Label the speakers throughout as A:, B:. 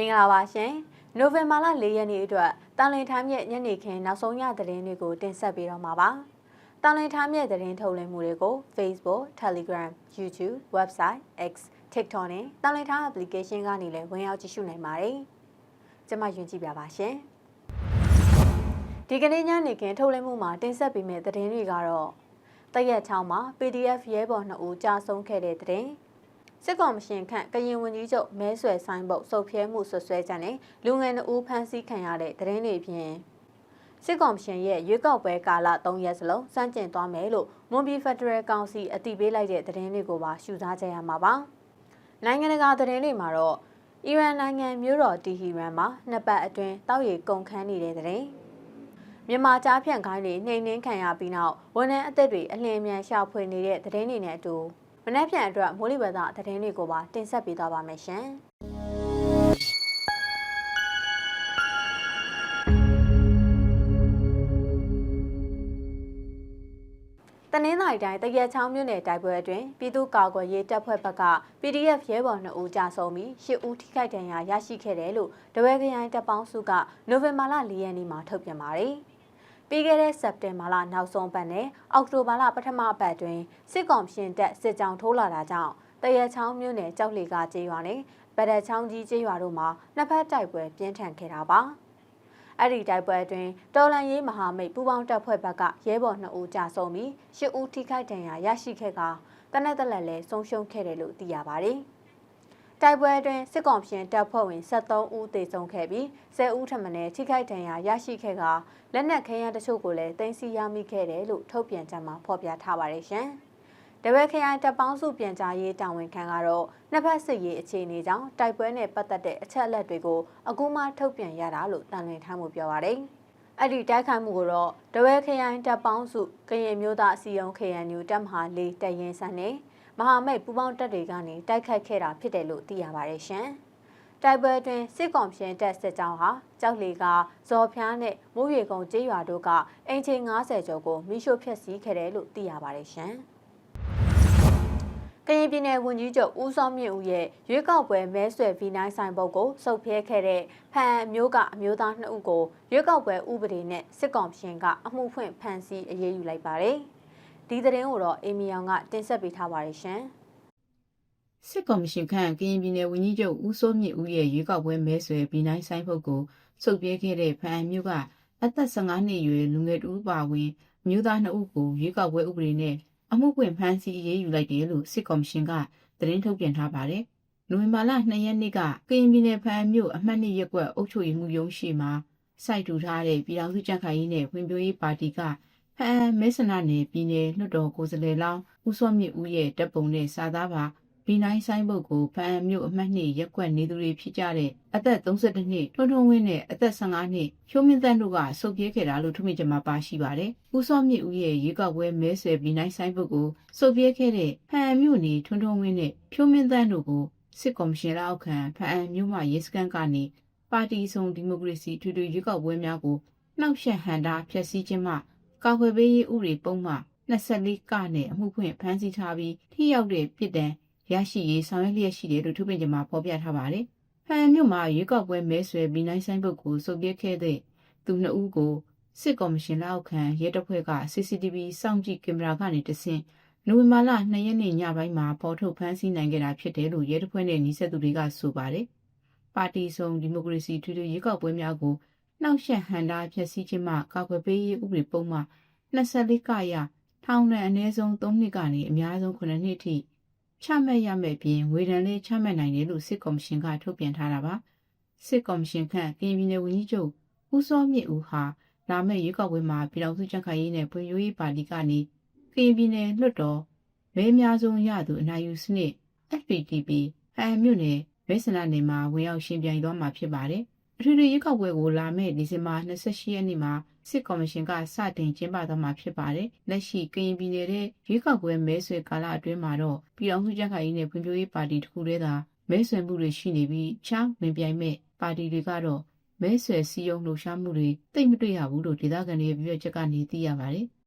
A: မင်္ဂလာပါရှင်နိုဝင်ဘာလ၄ရက်နေ့အတွက်တာလင်ထိုင်းရဲ့ညနေခင်းနောက်ဆုံးရသတင်းတွေကိုတင်ဆက်ပေးတော့မှာပါတာလင်ထိုင်းရဲ့သတင်းထုတ်လွှင့်မှုတွေကို Facebook, Telegram, YouTube, Website, X, TikTok နဲ့တာလင်ထိုင်း application ကနေလည်းဝင်ရောက်ကြည့်ရှုနိုင်ပါတယ်ကျွန်မယွန်ကြည့်ပြပါရှင်ဒီကနေ့ညနေခင်းထုတ်လွှင့်မှုမှာတင်ဆက်ပေးမယ့်သတင်းတွေကတော့တရက်ချောင်းမှာ PDF ရဲဘော်2ဦးကြာဆုံးခဲ့တဲ့သတင်း စစ်ကောင်မရှင်ခန့်ကရင်ဝန်ကြီးချုပ်မဲဆွယ်ဆိုင်ဘုတ်စုပ်ဖြဲမှုဆွဆွဲချက်နဲ့လူငယ်2ဦးဖမ်းဆီးခံရတဲ့သတင်းတွေဖြင့်စစ်ကောင်မရှင်ရဲ့ရွေးကောက်ပွဲကာလ3ရက်စလုံးစန့်ကျင်သွားမယ်လို့မွန်ပြည်ဖက်ဒရယ်ကောင်စီအတည်ပြုလိုက်တဲ့သတင်းတွေကိုပါရှုစားကြရမှာပါနိုင်ငံတကာသတင်းတွေမှာတော့အီရန်နိုင်ငံမြို့တော်တီဟီရန်မှာနှစ်ပတ်အတွင်းတောက်ရီကုန်ခန်းနေတဲ့သတင်းမြန်မာကြားဖြန့်ခိုင်းတွေနှိမ်နှင်းခံရပြီးနောက်ဝန်ထမ်းအသက်တွေအလင်းအမြန်ရှာဖွေနေတဲ့သတင်းတွေနဲ့အတူမ နက်ဖြန်အတွက်မိုးလေဝသသတင်းတွေကိုပါတင်ဆက်ပေးသွားပါမယ်ရှင်။တနင်္လာရီတိုင်းတရက်ချောင်းမြို့နယ်တိုက်ပွဲအတွင်းပြည်သူ့ကာကွယ်ရေးတပ်ဖွဲ့ဘက်က PDF ရဲဘော်2ဦးကြာဆုံးပြီး10ဦးထိခိုက်ဒဏ်ရာရရှိခဲ့တယ်လို့တဝဲခရိုင်တပ်ပေါင်းစုကနိုဝင်ဘာလ4ရက်နေ့မှာထုတ်ပြန်ပါတယ်။ ပြီးခဲ့တဲ့စက်တင်ဘာလနောက်ဆုံးပတ်နဲ့အောက်တိုဘာလပထမပတ်တွင်စစ်ကောင်ရှင်တပ်စစ်ကြောင်းထိုးလာတာကြောင့်တရချောင်းမြို့နယ်ကြောက်လီကကျေးရွာနဲ့ဗဒတ်ချောင်းကြီးကျေးရွာတို့မှာနှစ်ဖက်တိုက်ပွဲပြင်းထန်ခဲ့တာပါအဲ့ဒီတိုက်ပွဲအတွင်းတော်လန်ရေးမဟာမိတ်ပူးပေါင်းတပ်ဖွဲ့ဘက်ကရဲဘော်2ဦးကြာဆုံးပြီး10ဦးထိခိုက်ဒဏ်ရာရရှိခဲ့ကတနက်တလက်လည်းဆုံးရှုံးခဲ့တယ်လို့သိရပါတယ်။ တိုက်ပွဲအတွင်းစစ်ကောင်ရှင်တပ်ဖွဲ့ဝင်73ဦးသေဆုံးခဲ့ပြီး10ဦးထပ်မံထိခိုက်ဒဏ်ရာရရှိခဲ့ကလက်နက်ခဲယမ်းတချို့ကိုလည်းတင်စီရမိခဲ့တယ်လို့ထုတ်ပြန်ကြမှာဖော်ပြထားပါတယ်ရှင်။တပည့်ခရိုင်တပ်ပေါင်းစုပြန်ကြားရေးတာဝန်ခံကတော့နှစ်ဖက်စစ်ရေးအခြေအနေကြောင့်တိုက်ပွဲနဲ့ပတ်သက်တဲ့အချက်အလက်တွေကိုအခုမှထုတ်ပြန်ရတာလို့တန်လွင်ထားမှုပြောပါတယ်။အဲ့ဒီတိုက်ခိုက်မှုကိုတော့တဝဲခရိုင်တပ်ပေါင်းစုကရင်မျိုးသားအစည်းအရုံး KNU တပ်မဟာ၄တရင်ဆန်းနဲ့ မဟာမိတ်ပူးပေါင်းတပ်တွေကနေတိုက်ခိုက်ခဲ့တာဖြစ်တယ်လို့သိရပါတယ်ရှင်။တိုက်ပွဲတွင်စစ်ကောင်ရှင်တပ်စစ်ကြောင်းဟာကြောက်လီကဇော်ဖျားနဲ့မိုးရေကုံကျေးရွာတို့ကအင်ချေ90ကျော်ကိုမိရှို့ဖျက်ဆီးခဲ့တယ်လို့သိရပါတယ်ရှင်။ကရင်ပြည်နယ်ဝန်ကြီးချုပ်ဦးစောမြင့်ဦးရဲ့ရွေးကောက်ပွဲမဲဆွယ်ဗီနိုင်းဆိုင်ဘုတ်ကိုစုပ်ဖျဲခဲ့တဲ့ဖန်မျိုးကအမျိုးသား2ဦးကိုရွေးကောက်ပွဲဥပဒေနဲ့စစ်ကောင်ရှင်ကအမှုဖွင့်ဖမ်းဆီးအရေးယူလိုက်ပါတယ်။ ဒီသတင်းကိုတော့အေမီယောင်ကတင်ဆက်ပေးထားပါတယ်ရှင်
B: စစ်ကော်မရှင်ခန့်ကရင်ပြည်နယ်ဝန်ကြီးချုပ်ဦးစိုးမြင့်ဦးရဲ့ရွေးကောက်ပွဲမဲဆွယ်ပြည်နိုင်ဆိုင်ဖို့ကိုစုပ်ပြဲခဲ့တဲ့ဖန်မျိုးကအသက်15နှစ်အရွယ်လူငယ်တူပါဝင်မြို့သား2ဦးကိုရွေးကောက်ပွဲဥပဒေနဲ့အမှုပွင့်ဖမ်းဆီးအရေးယူလိုက်တယ်လို့စစ်ကော်မရှင်ကသတင်းထုတ်ပြန်ထားပါတယ်။နိုဝင်ဘာလ2ရက်နေ့ကကရင်ပြည်နယ်ဖန်မြို့အမှတ်2ရပ်ကွက်အုပ်ချုပ်ရေးမှူးရုံးရှိမှာစိုက်ထူထားတဲ့ပြည်ထောင်စုကြံ့ခိုင်ရေးနဲ့ဖွံ့ဖြိုးရေးပါတီက ဖအံမဲဆန္ဒနယ်ပြည်နယ်လွှတ်တော်ကိုယ်စားလှယ်လောင်းဦးစောမြင့်ဦးရဲ့တပ်ပုံနဲ့စာသားပါဘီနိုင်ဆိုင်ဘုတ်ကိုဖအံမြို့အမှတ်2ရက်ကွက်နေသူတွေဖြစ်ကြတဲ့အသက်32နှစ်ထွန်းထွန်းဝင်းနဲ့အသက်15နှစ်ဖြိုးမင်းတန်းတို့ကစုပ်ပြေးခဲ့တာလို့ထုမိကြမှာပါရှိပါတယ်။ဦးစောမြင့်ဦးရဲ့ရေကောက်ပွဲမဲဆွယ်ဘီနိုင်ဆိုင်ဘုတ်ကိုစုပ်ပြေးခဲ့တဲ့ဖအံမြို့နေထွန်းထွန်းဝင်းနဲ့ဖြိုးမင်းတန်းတို့ကိုစစ်ကော်မရှင်လက်အောက်ခံဖအံမြို့မှရဲစခန်းကနေပါတီဆောင်ဒီမိုကရေစီထွေထွေရွေးကောက်ပွဲများကိုနှောက်ယှက်ဟန်တာဖျက်ဆီးခြင်းမှ ကာကွယ်ပေးရေးဥပဒေပုံမှ24ကနဲ့အမှုဖွင့်ဖမ်းဆီးထားပြီးထိရောက်တဲ့ပြစ်ဒဏ်ရရှိရေးဆောင်ရွက်လျက်ရှိတယ်လို့ထုတ်ပြန်ကြမှာဖော်ပြထားပါတယ်။ဖန်မြို့မှာရွေးကောက်ပွဲမဲဆွယ်ပြီးနိုင်ဆိုင်ဘုတ်ကိုစုပ်ပြခဲ့တဲ့သူနှစ်ဦးကိုစစ်ကော်မရှင်လက်အောက်ခံရဲတပ်ဖွဲ့က CCTV စောင့်ကြည့်ကင်မရာကနေတဆင့်နိုဝင်ဘာလ2ရက်နေ့ညပိုင်းမှာပေါ်ထုတ်ဖမ်းဆီးနိုင်ခဲ့တာဖြစ်တယ်လို့ရဲတပ်ဖွဲ့နဲ့နှိစက်သူတွေကဆိုပါတယ်။ပါတီစုံဒီမိုကရေစီထွေထွေရွေးကောက်ပွဲများကို နှောက်ယှက်ဟန်တာဖျက်ဆီးခြင်းမှကာကွယ်ပေးရေးဥပဒေပုံမှ24ကရထောင်ဒဏ်အနည်းဆုံး3နှစ်ကနေအများဆုံး9နှစ်ထိချမှတ်ရမယ့်ပြင်ငွေဒဏ်လေးချမှတ်နိုင်တယ်လို့စစ်ကော်မရှင်ကထုတ်ပြန်ထားတာပါစစ်ကော်မရှင်ခန့်ကရင်ပြည်နယ်ဝန်ကြီးချုပ်ဦးစောမြင့်ဦးဟာလာမယ့်ရွေးကောက်ပွဲမှာပြည်ထောင်စုကြံ့ခိုင်ရေးနဲ့ဖွံ့ဖြိုးရေးပါတီကနေကရင်ပြည်နယ်လွှတ်တော်မဲအများဆုံးရသူအနိုင်ယူစနစ် FPTP ဟန်မြို့နယ်မဲဆန္ဒနယ်မှာဝင်ရောက်ရှင်ပြိုင်သွားမှာဖြစ်ပါတယ် အထွေထွေရွေးကောက်ပွဲကိုလာမယ့်ဒီဇင်ဘာ28ရက်နေ့မှာစစ်ကော်မရှင်ကစတင်ကျင်းပသွားမှာဖြစ်ပါတယ်။လက်ရှိကရင်ပြည်နယ်ရဲ့ရွေးကောက်ပွဲမဲဆွယ်ကာလအတွင်းမှာတော့ပြည်အောင်စုကြံ့ခိုင်ရေးနဲ့ဖွံ့ဖြိုးရေးပါတီတစ်ခုတည်းသာမဲဆွယ်မှုတွေရှိနေပြီးချောင်းဝင်ပြိုင်မဲ့ပါတီတွေကတော့မဲဆွယ်စည်းရုံးလှုပ်ရှားမှုတွေတိတ်မတွေ့ရဘူးလို့ဒေသခံတွေပြောချက်ကနေသိရပါတယ်။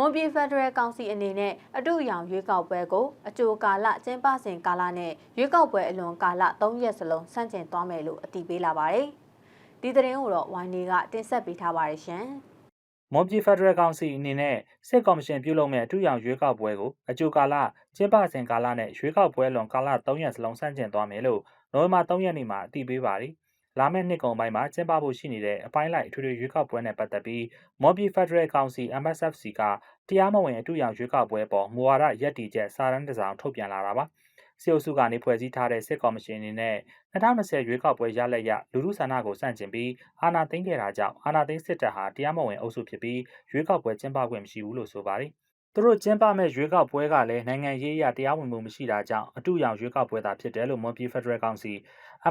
A: မွန်ပြည်ဖက်ဒရယ်ကောင်စီအနေနဲ့အတူရောင်ရွေးကောက်ပွဲကိုအကြိုကာလကျင်းပစဉ်ကာလနဲ့ရွေးကောက်ပွဲအလွန်ကာလ၃ရက်စလုံးဆန့်ကျင်သွားမယ်လို့အတည်ပြုလာပါတယ်။ဒီသတင်းကိုတော့ဝိုင်းနေကတင်ဆက်ပေးထားပါတယ်ရှင်။
C: မွန်ပြည်ဖက်ဒရယ်ကောင်စီအနေနဲ့စစ်ကော်မရှင်ပြုလုပ်မဲ့အထူးရောင်ရွေးကောက်ပွဲကိုအကြိုကာလကျင်းပစဉ်ကာလနဲ့ရွေးကောက်ပွဲလွန်ကာလ3ရက်စလုံးဆန့်ကျင်သွားမယ်လို့နိုဝင်ဘာ3ရက်နေ့မှာအတည်ပြုပါသည်။ လာမယ့်နှစ်ကုန်ပိုင်းမှာကျင်းပဖို့ရှိနေတဲ့အပိုင်းလိုက်အထွေထွေရွေးကောက်ပွဲနဲ့ပတ်သက်ပြီးမွန်ပြည်ဖက်ဒရယ်ကောင်စီ MSFC ကတရားမဝင်အထူးရောင်ရွေးကောက်ပွဲပေါ်မူဝါဒရက်တီချက်စာရန်တစ်စောင်ထုတ်ပြန်လာတာပါ။စစ်အုပ်စုကနေဖွဲ့စည်းထားတဲ့စစ်ကော်မရှင်အနေနဲ့2020ရွေးကောက်ပွဲရလက်ရလူထုဆန္ဒကိုစန့်ကျင်ပြီးအာဏာသိမ်းခဲ့တာကြောင့်အာဏာသိမ်းစစ်တပ်ဟာတရားမဝင်အုပ်စုဖြစ်ပြီးရွေးကောက်ပွဲကျင်းပခွင့်မရှိဘူးလို့ဆိုပါတယ်။သူတို့ကျင်းပမဲ့ရွေးကောက်ပွဲကလည်းနိုင်ငံရေးအရတရားဝင်မှုမရှိတာကြောင့်အတူရောင်ရွေးကောက်ပွဲသာဖြစ်တယ်လို့မွန်ပြည်ဖက်ဒရယ်ကောင်စီ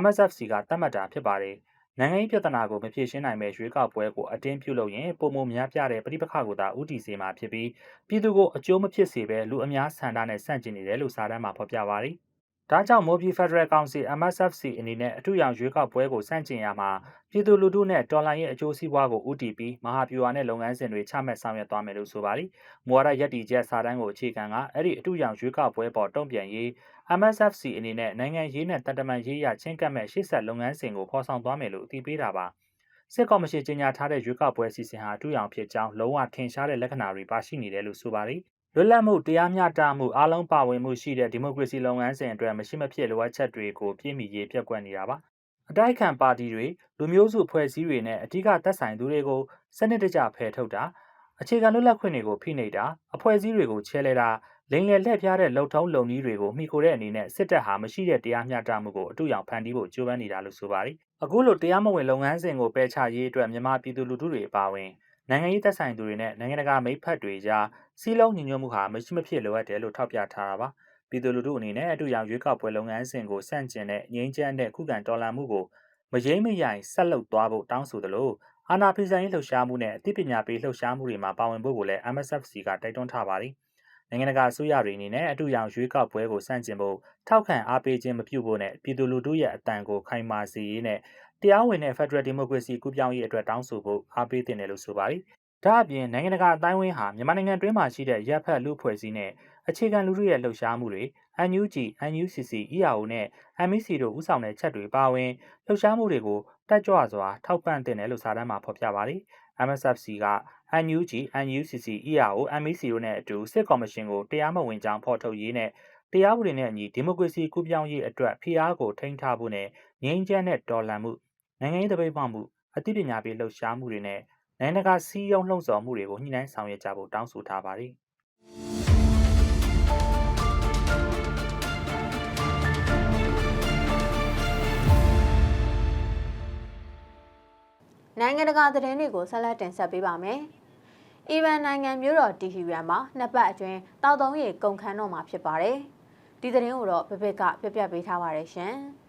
C: MSFC ကသတ်မှတ်တာဖြစ်ပါတယ်။နိုင်ငံရေးပြဿနာကိုမဖြေရှင်းနိုင်မဲ့ရွေးကောက်ပွဲကိုအတင်းပြုလုပ်ရင်ပုံမများပြတဲ့ပြည်ပခါကိုသာဥတီစေမှာဖြစ်ပြီးပြည်သူကိုအကျိုးမဖြစ်စေဘဲလူအများဆန္ဒနဲ့ဆန့်ကျင်နေတယ်လို့စာတမ်းမှာဖော်ပြပါတယ်။ဒါကြောင့်မိုးပြည်ဖက်ဒရယ်ကောင်စီ MSFC အနေနဲ့အထူးရောင်ရွေးကောက်ပွဲကိုစန့်ကျင်ရမှာပြည်သူလူထုနဲ့တော်လှန်ရေးအကျိုးစီးပွားကိုဦးတည်ပြီးမဟာဗျူဟာနဲ့လုပ်ငန်းစဉ်တွေချမှတ်ဆောင်ရွက်သွားမယ်လို့ဆိုပါတယ်။မူဝါဒရက်တီချက်စာတမ်းကိုအခြေခံကအဲ့ဒီအထူးရောင်ရွေးကောက်ပွဲပေါ်တုံ့ပြန်ရေး MSFC အနေနဲ့နိုင်ငံရေးနဲ့တန်တမန်ရေးရချင်းကပ်မဲ့ရှေ့ဆက်လုပ်ငန်းစဉ်ကိုဖော်ဆောင်သွားမယ်လို့အတည်ပြုတာပါ။စစ်ကော်မရှင်ကြီးညာထားတဲ့ရွေးကောက်ပွဲအစီအစဉ်ဟာအထူးရောင်ဖြစ်ကြောင်းလုံးဝထင်ရှားတဲ့လက္ခဏာတွေပါရှိနေတယ်လို့ဆိုပါတယ်။လွတ်လပ်မှုတရားမျှတမှုအားလုံးပါဝင်မှုရှိတဲ့ဒီမိုကရေစီလုပ်ငန်းစဉ်အတွက်မရှိမဖြစ်လိုအပ်ချက်တွေကိုပြည့်မီရေးပြက်ကွက်နေတာပါအတိုက်ခံပါတီတွေလူမျိုးစုဖွဲ့စည်းတွေနဲ့အ धिक သက်ဆိုင်သူတွေကိုစနစ်တကျဖယ်ထုတ်တာအခြေခံလွတ်လပ်ခွင့်တွေကိုဖိနှိပ်တာအဖွဲ့အစည်းတွေကိုချဲလဲတာ လိန်လည်လှည့်ဖျားတဲ့လုံထုံးလုံနည်းတွေကိုမိခိုတဲ့အနေနဲ့စစ်တပ်ဟာမရှိတဲ့တရားမျှတမှုကိုအတူရောင်ဖန်တီးဖို့ကြိုးပမ်းနေတာလို့ဆိုပါတယ်အခုလိုတရားမဝင်လုပ်ငန်းစဉ်ကိုပယ်ချရေးအတွက်မြန်မာပြည်သူလူထုတွေအပါအဝင်နိုင်ငံရေးသက်ဆိုင်သူတွေနဲ့နိုင်ငံတကာမိတ်ဖက်တွေကြားစီးလုံးညီညွတ်မှုဟာမရှိမဖြစ်လိုအပ်တယ်လို့ထောက်ပြထားတာပါပြည်သူလူထုအနေနဲ့အတူရောင်ရွေးကောက်ပွဲလုပ်ငန်းစဉ်ကိုစန့်ကျင်တဲ့ငြိမ်းချမ်းတဲ့ခုခံတော်လှန်မှုကိုမရိမ့်မရိုင်ဆက်လုပ်သွားဖို့တောင်းဆိုသလိုအာဏာဖီဆိုင်ရေးလှုပ်ရှားမှုနဲ့အသိပညာပေးလှုပ်ရှားမှုတွေမှာပါဝင်ဖို့ကိုလည်း MSFC ကတိုက်တွန်းထားပါတယ် နိုင်ငံတကာအစိုးရတွေအနေနဲ့အတူရောင်ရွေးကောက်ပွဲကိုစန့်ကျင်ဖို့ထောက်ခံအားပေးခြင်းမပြုဖို့နဲ့ပြည်သူလူထုရဲ့အတန်ကိုခိုင်မာစေရေးနဲ့တရားဝင်တဲ့ Federal Democracy ကူးပြောင်းရေးအတွက်တောင်းဆိုဖို့အားပေးတင်တယ်လို့ဆိုပါတယ်။ဒါအပြင်နိုင်ငံတကာအတိုင်းအဝန်းဟာမြန်မာနိုင်ငံတွင်းမှာရှိတဲ့ရပ်ဖက်လူဖွဲ့စည်းနဲ့အခြေခံလူထုရဲ့လှုပ်ရှားမှုတွေ NUG, NUCC, EAO နဲ့ MEC တို့ဦးဆောင်တဲ့ချက်တွေပါဝင်လှုပ်ရှားမှုတွေကိုတက်ကြွစွာထောက်ပံ့တင်တယ်လို့စာတမ်းမှာဖော်ပြပါတယ်။ MSFC က NUG, NUCC, EAO, MEC တို့နဲ့အတူစစ်ကော်မရှင်ကိုတရားမဝင်ကြောင်းဖော်ထုတ်ရေးနဲ့တရားဥပဒေနဲ့အညီဒီမိုကရေစီကူးပြောင်းရေးအတွက်ဖိအားကိုထိန်းထားဖို့နဲ့ငြိမ်းချမ်းတဲ့တော်လှန်မှုနိုင်ငံရေးတပိတ်မှမှုအသိပညာပေးလှုပ်ရှားမှုတွေနဲ့နိုင်ငံတကာစီးရုံးလှုံ့ဆော်မှုတွေကိုညှိနှိုင်းဆောင်ရွက်ကြဖို့တောင်းဆိုထားပါတယ်။
A: နိုင်ငံတကာသတင်းတွေကိုဆက်လက်တင်ဆက်ပေးပါမယ်။အီရန်နိုင်ငံမြို့တော်တီဟီရန်မှာနှစ်ပတ်အတွင်းတောက်သုံးရေကုန်ခန်းတော့မှာဖြစ်ပါတယ်။ဒီသတင်းကိုတော့ဘဘက်ကပြပြပေးထားပါတယ်ရှင်။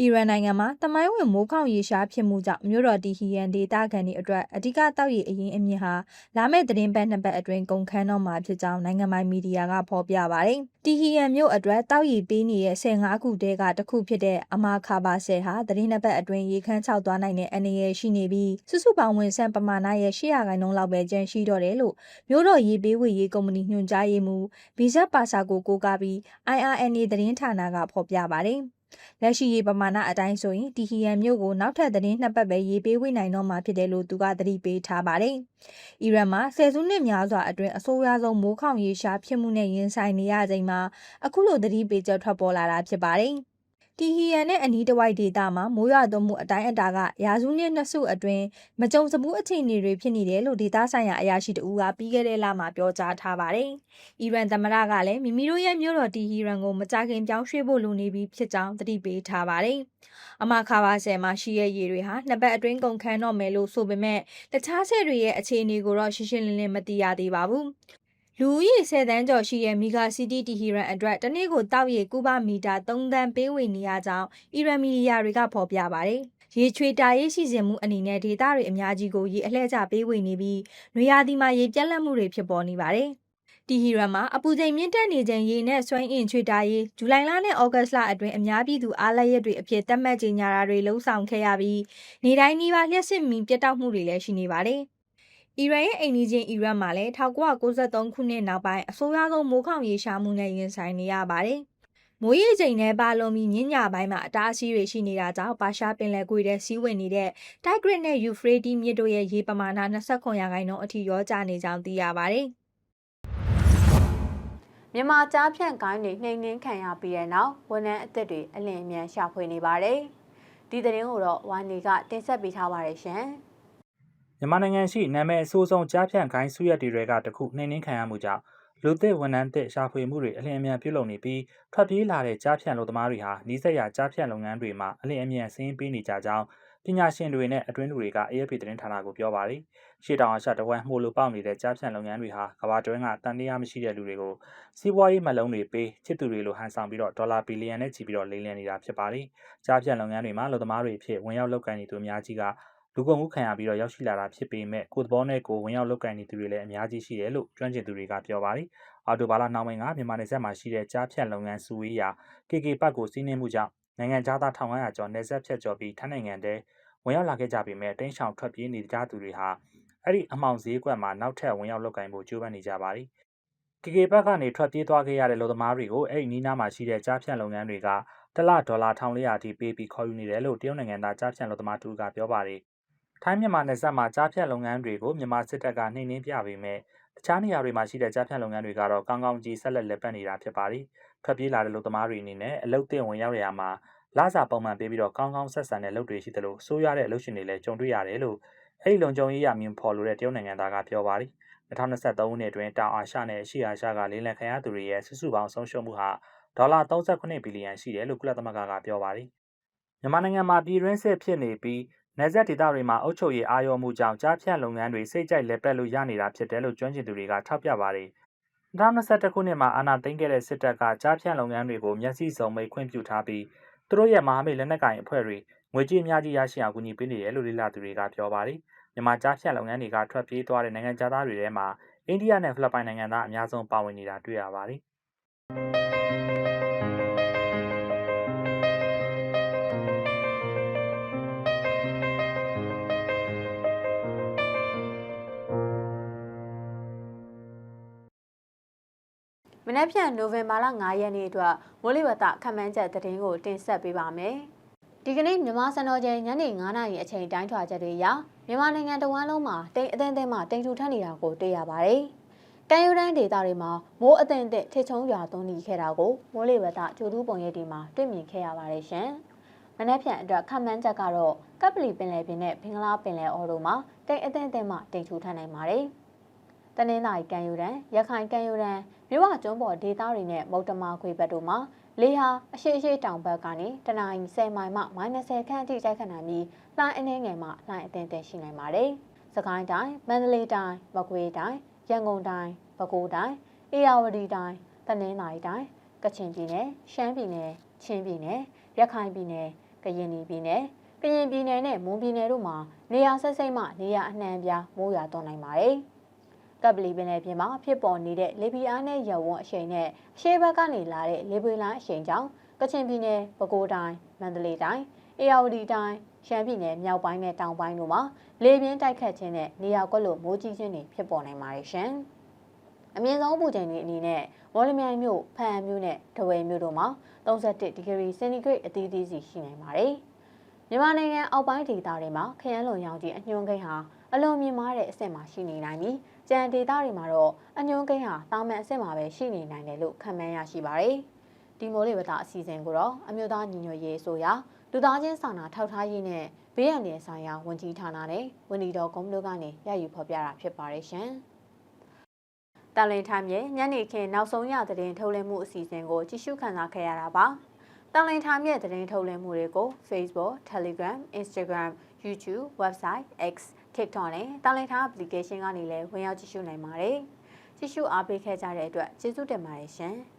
D: အီရန်နိုင်ငံမှာတမိုင်းဝင်မိုးခေါင်ရေရှားဖြစ်မှုကြောင့်မြို့တော်တီဟီယန်ဒေသခံတွေအတွက်အဓိကတောက်ရည်အရင်အမြင့်ဟာလာမယ့်သတင်းပတ်နှစ်ပတ်အတွင်းကုန်ခန်းတော့မှာဖြစ်ကြောင်းနိုင်ငံပိုင်မီဒီယာကဖော်ပြပါတယ်။တီဟီယန်မြို့အတွက်တောက်ရည်ပေးနေတဲ့15ခုတဲကတစ်ခုဖြစ်တဲ့အမာခါဘာဆယ်ဟာသတင်းနှစ်ပတ်အတွင်းရေခမ်းချောက်သွားနိုင်တဲ့အနေရရှိနေပြီးစုစုပေါင်းဝင်ဆန်ပမာဏရဲ့800ခိုင်နှုန်းလောက်ပဲကျန်ရှိတော့တယ်လို့မြို့တော်ရေပေးဝေရေးကုမ္ပဏီညွှန်ကြားရေးမှူးဗီဇက်ပါစာကိုကိုကားပြီး IRNA သတင်းဌာနကဖော်ပြပါတယ်။ လက်ရှိရေပမာဏအတိုင်းဆိုရင်တီဟီယန်မြို့ကိုနောက်ထပ်သတင်းနှစ်ပတ်ပဲရေပေးဝေနိုင်တော့မှာဖြစ်တယ်လို့သူကသတိပေးထားပါတယ်။အီရန်မှာဆယ်စုနှစ်များစွာအတွင်းအဆိုးရွားဆုံးမိုးခေါင်ရေရှားဖြစ်မှုနဲ့ရင်ဆိုင်နေရချိန်မှာအခုလိုသတိပေးချက်ထွက်ပေါ်လာတာဖြစ်ပါတယ်။ တီဟီယန်နဲ့အနီးတစ်ဝိုက်ဒေသမှာမိုးရွာသွန်းမှုအတိုင်းအတာကရာစုနှစ်နှစ်စုအတွင်းမကြုံစမှုအခြေအနေတွေဖြစ်နေတယ်လို့ဒေသဆိုင်ရာအရာရှိတဦးကပြီးခဲ့တဲ့လမှာပြောကြားထားပါတယ်။အီရန်သမ္မတကလည်းမိမိတို့ရဲ့မြို့တော်တီဟီရန်ကိုမကြခင်ပြောင်းရွှေ့ဖို့လိုနေပြီဖြစ်ကြောင်းသတိပေးထားပါတယ်။အမခါဘာဆယ်မှာရှိရဲ့ရေတွေဟာနှစ်ပတ်အတွင်းကုန်ခန်းတော့မယ်လို့ဆိုပေမဲ့တခြားဆယ်တွေရဲ့အခြေအနေကိုတော့ရှင်းရှင်းလင်းလင်းမသိရသေးပါဘူး။ လူဦးရေ10တန်းကျော်ရှိတဲ့မီဂါစီတီတီဟီရန်အတွက်တနေ့ကိုတောက်ရေကုဘမီတာ3တန်းပေးဝေနေရကြောင်းအီရန်မီဒီယာတွေကဖော်ပြပါတယ်။ရေချွေတာရေးရှိစဉ်မှုအနေနဲ့ဒေသတွေအများကြီးကိုရေအလှည့်ကျပေးဝေနေပြီးနွေရာသီမှာရေပြက်လက်မှုတွေဖြစ်ပေါ်နေပါတယ်။တီဟီရန်မှာအပူချိန်မြင့်တက်နေခြင်းရေနဲ့ဆွမ်းအင်ချွေတာရေးဇူလိုင်လနဲ့ဩဂတ်လအတွင်းအများပြည်သူအားလက်ရက်တွေအဖြစ်သတ်မှတ်ကြေညာတာတွေလှုံ့ဆော်ခဲ့ရပြီးနေတိုင်းနှီးပါလျှက်စစ်မီပြတ်တောက်မှုတွေလည်းရှိနေပါတယ်။ အီရန်ရဲ့အိမ်နီးချင်းအီရတ်မှာလည်း1993ခုနှစ်နောက်ပိုင်းအဆိုးရွားဆုံးမိုးခေါင်ရေရှားမှုနဲ့ရင်ဆိုင်နေရပါတယ်။မိုးရေချိန်နဲ့ပါလုံးပြီးညညပိုင်းမှာအတားအဆီးတွေရှိနေတာကြောင့်ပါရှားပင်လယ်ကွေ့တဲ့စီးဝင်နေတဲ့ Tigris နဲ့ Euphrates မြစ်တို့ရဲ့ရေပမာဏ29ရာခိုင်နှုန်းအထိရောကျနေကြောင်းသိရပါတယ်။
A: မြန်မာကြားဖြန့်ကိုင်းတွေနှိမ်နှင်းခံရပြီးတဲ့နောက်ဝန်ထမ်းအသစ်တွေအလင်းအမြန်ရှာဖွေနေပါတယ်။ဒီသတင်းကိုတော့ဝိုင်းနေကတင်ဆက်ပေးထားပါတယ်ရှင်။
C: မြန်မာနိုင်ငံရှိနာမည်အဆိုးဆုံးကြားဖြန့်ခိုင်းစုရက်တွေကတခုနှိမ်နှင်းခံရမှုကြောင့်လူသစ်ဝန်ထမ်းသစ်ရှာဖွေမှုတွေအလင်းအမြန်ပြုလုပ်နေပြီးထွက်ပြေးလာတဲ့ကြားဖြန့်လူသမားတွေဟာနီးစပ်ရာကြားဖြန့်လုပ်ငန်းတွေမှာအလင်းအမြန်ဆင်းပေးနေကြကြောင်းပညာရှင်တွေနဲ့အတွင်းလူတွေက AFP သတင်းဌာနကိုပြောပါတယ်။ရှေ့တောင်အာရှတဝက်မှုလိုပေါက်နေတဲ့ကြားဖြန့်လုပ်ငန်းတွေဟာကမ္ဘာတွင်းကတန်တရားမရှိတဲ့လူတွေကိုစီးပွားရေးမလုံးတွေပေးချစ်သူတွေလိုဟန်ဆောင်ပြီးတော့ဒေါ်လာဘီလီယံနဲ့ချီပြီးတော့လိမ်လည်နေတာဖြစ်ပါတယ်။ကြားဖြန့်လုပ်ငန်းတွေမှာလူသမားတွေအဖြစ်ဝင်ရောက်လုပ်ကိုင်နေသူအများကြီးက လူကုန်မှုခံရပြီးတော့ရောက်ရှိလာတာဖြစ်ပေမဲ့ကိုယ်သဘောနဲ့ကိုဝင်ရောက်လုပ်ကိုင်နေသူတွေလည်းအများကြီးရှိတယ်လို့ကျွမ်းကျင်သူတွေကပြောပါတယ်။အော်တိုဘာလနှောင်းပိုင်းကမြန်မာနယ်စပ်မှာရှိတဲ့ကြားဖြတ်လုပ်ငန်းစုဝေးရာ KK ပတ်ကိုစီးနှင်းမှုကြောင့်နိုင်ငံသားသား1500ကျော်နယ်စပ်ဖြတ်ကျော်ပြီးထိုင်းနိုင်ငံထဲဝင်ရောက်လာခဲ့ကြပေမဲ့တင်းရှောင်ထွက်ပြေးနေကြသူတွေဟာအဲ့ဒီအမောင်ဈေးကွက်မှာနောက်ထပ်ဝင်ရောက်လုပ်ကိုင်ဖို့ကြိုးပမ်းနေကြပါတယ်။ KK ဘက်ကနေထွက်ပြေးသွားခဲ့ရတဲ့လူသမားတွေကိုအဲ့ဒီနီးနားမှာရှိတဲ့ကြားဖြတ်လုပ်ငန်းတွေကတလဒေါ်လာ1400အထိပေးပြီးခေါ်ယူနေတယ်လို့တရုတ်နိုင်ငံသားကြားဖြတ်လူသမားတူကပြောပါတယ်။ ထိုင်းမြန်မာနယ်စပ်မှာကြားဖြတ်လုပ်ငန်းတွေကိုမြန်မာစစ်တပ်ကနှိမ်နင်းပြပေမဲ့တခြားနေရာတွေမှာရှိတဲ့ကြားဖြတ်လုပ်ငန်းတွေကတော့ကောင်းကောင်းကြီးဆက်လက်လက်ပတ်နေတာဖြစ်ပါတယ်။ထွက်ပြေးလာတဲ့လူသမားတွေအနေနဲ့အလုတ်တင်ဝင်ရောက်ရမှာလစာပုံမှန်ပေးပြီးတော့ကောင်းကောင်းဆက်ဆံတဲ့လုပ်တွေရှိတယ်လို့ဆိုးရတဲ့အလုပ်ရှင်တွေလည်းကြုံတွေ့ရတယ်လို့အဲ့ဒီလုံခြုံရေးရမြင်ဖော်လို့တဲ့တရုတ်နိုင်ငံသားကပြောပါတယ်။2023ခုနှစ်အတွင်းတောင်အာရှနဲ့အရှေ့အာရှကလေးလံခံရသူတွေရဲ့စုစုပေါင်းဆုံးရှုံးမှုဟာဒေါ်လာ38ဘီလီယံရှိတယ်လို့ကုလသမဂ္ဂကပြောပါတယ်။မြန်မာနိုင်ငံမှာပြည်တွင်းစစ်ဖြစ်နေပြီး နယ်စပ်ဒေသတွေမှာအုပ်ချုပ်ရေးအာရုံမှုကြောင့်ကြားဖြတ်လုပ်ငန်းတွေစိတ်ကြိုက်လက်ပတ်လို့ရနေတာဖြစ်တယ်လို့ကျွမ်းကျင်သူတွေကထောက်ပြပါတယ်။2021ခုနှစ်မှာအာဏာသိမ်းခဲ့တဲ့စစ်တပ်ကကြားဖြတ်လုပ်ငန်းတွေကိုမျက်စိစုံမိတ်ခွင့်ပြုထားပြီးသူတို့ရဲ့မဟာမိတ်လက်နက်ကိုင်အဖွဲ့တွေငွေကြေးအများကြီးရရှိအောင်ကူညီပေးနေတယ်လို့လေ့လာသူတွေကပြောပါတယ်။မြန်မာကြားဖြတ်လုပ်ငန်းတွေကထွက်ပြေးသွားတဲ့နိုင်ငံသားတွေထဲမှာအိန္ဒိယနဲ့ဖိလစ်ပိုင်နိုင်ငံသားအများဆုံးပါဝင်နေတာတွေ့ရပါတယ်။
A: နက်ဖြန်နိုဝင်ဘာလ9ရက်နေ့အတွက်မိုးလေဝသခန့်မှန်းချက်သတင်းကိုတင်ဆက်ပေးပါမယ်။ဒီကနေ့မြန်မာစံတော်ချိန်ညနေ9:00နာရီအချိန်တိုင်းထွာချက်တွေအရမြန်မာနိုင်ငံတဝန်းလုံးမှာတိမ်အသင်းသင်းမှတိမ်ထူထပ်နေတာကိုတွေ့ရပါတယ်။တန်ယူရန်ဒေတာတွေမှာမိုးအသင်းသင့်ထစ်ချုံရွာသွန်းနေခဲ့တာကိုမိုးလေဝသကြိုတူးပုံရိပ်တွေမှာတွေ့မြင်ခဲ့ရပါတယ်ရှင်။မနက်ဖြန်အတွက်ခန့်မှန်းချက်ကတော့ကပ်ပလီပင်လယ်ပြင်နဲ့ဘင်္ဂလားပင်လယ်အော်တို့မှာတိမ်အသင်းသင်းမှတိမ်ထူထပ်နိုင်ပါတယ်။ တနင်္လာရီကံယူရန်ရခိုင်ကံယူရန်မြဝကျွန်းပေါ်ဒေသတွေနဲ့မုတ်တမခွေဘက်တို့မှာလေဟာအရှိအရှိတောင်ဘက်ကနေတနအီ10မိုင်မှ -30 ခန့်အထိတိုက်ခတ်နိုင်ပြီးလှိုင်းအနှဲငယ်မှလှိုင်းအသင်းသင်းရှိနိုင်ပါတယ်။စကိုင်းတိုင်းမန္တလေးတိုင်းမကွေးတိုင်းရန်ကုန်တိုင်းပဲခူးတိုင်းအေရဝတီတိုင်းတနင်္သာရီတိုင်းကချင်ပြည်နယ်ရှမ်းပြည်နယ်ချင်းပြည်နယ်ရခိုင်ပြည်နယ်ကရင်ပြည်နယ်ကရင်ပြည်နယ်နဲ့မွန်ပြည်နယ်တို့မှာနေရာဆက်စိမ့်မှနေရာအနှံ့ပြားမိုးရွာသွန်းနိုင်ပါတယ်။ ကပ်ပလီပင်လယ်ပြင်မှာဖြစ်ပေါ်နေတဲ့လေပြင်းအားနဲ့ရဝန်းအရှိန်နဲ့အရှေ့ဘက်ကနေလာတဲ့လေပွေလိုင်းအရှိန်ကြောင့်ကချင်ပြည်နယ်ပဲခူးတိုင်းမန္တလေးတိုင်းအေရဝတီတိုင်းရှမ်းပြည်နယ်မြောက်ပိုင်းနဲ့တောင်ပိုင်းတို့မှာလေပြင်းတိုက်ခတ်ခြင်းနဲ့နေရာကွက်လို့မိုးကြီးခြင်းတွေဖြစ်ပေါ်နိုင်ပါတယ်ရှင်။အမြင့်ဆုံးပူချိန်တွေအနေနဲ့မော်လမြိုင်မြို့ဖန်မြို့နဲ့ဒဝယ်မြို့တို့မှာ31ဒီဂရီစင်တီဂရိတ်အသီးသီးစီရှိနိုင်ပါတယ်။မြန်မာနိုင်ငံအောက်ပိုင်းဒေသတွေမှာခရမ်းလွန်ရောင်ကြီးအညွှန်းကိန်းဟာအလွန်မြင့်မားတဲ့အဆင့်မှာရှိနေနိုင်ပြီး ကြံဒေသတွေမှာတော့အညွှန်းကိန်းဟာတာမန်အဆင့်မှာပဲရှိနေနိုင်တယ်လို့ခန့်မှန်းရရှိပါတယ်။ဒီမိုးလေဝသအစီအစဉ်ကိုတော့အမျိုးသားညီညွတ်ရေးဆိုရာလူသားချင်းစာနာထောက်ထားရေးနဲ့ဘေးရန်နယ်ဆိုင်ရာဝန်ကြီးဌာနနဲ့ဝန်ကြီးတော်ကုန်းတို့ကနေရယူဖော်ပြတာဖြစ်ပါတယ်ရှင်။တန်လင်ထိုင်းရဲ့ညနေခင်းနောက်ဆုံးရသတင်းထုတ်လွှင့်မှုအစီအစဉ်ကိုကြည့်ရှုခံစားခဲ့ရတာပါ။တန်လင်ထိုင်းရဲ့သတင်းထုတ်လွှင့်မှုတွေကို Facebook, Telegram, Instagram, YouTube, Website, X TikTok နဲ့တာလင်ထား application ကနေလည်းဝင်ရောက်ကြည့်ရှုနိုင်ပါတယ်။ကြည့်ရှုအားပေးခဲ့ကြတဲ့အတွက်ကျေးဇူးတင်ပါတယ်ရှင်။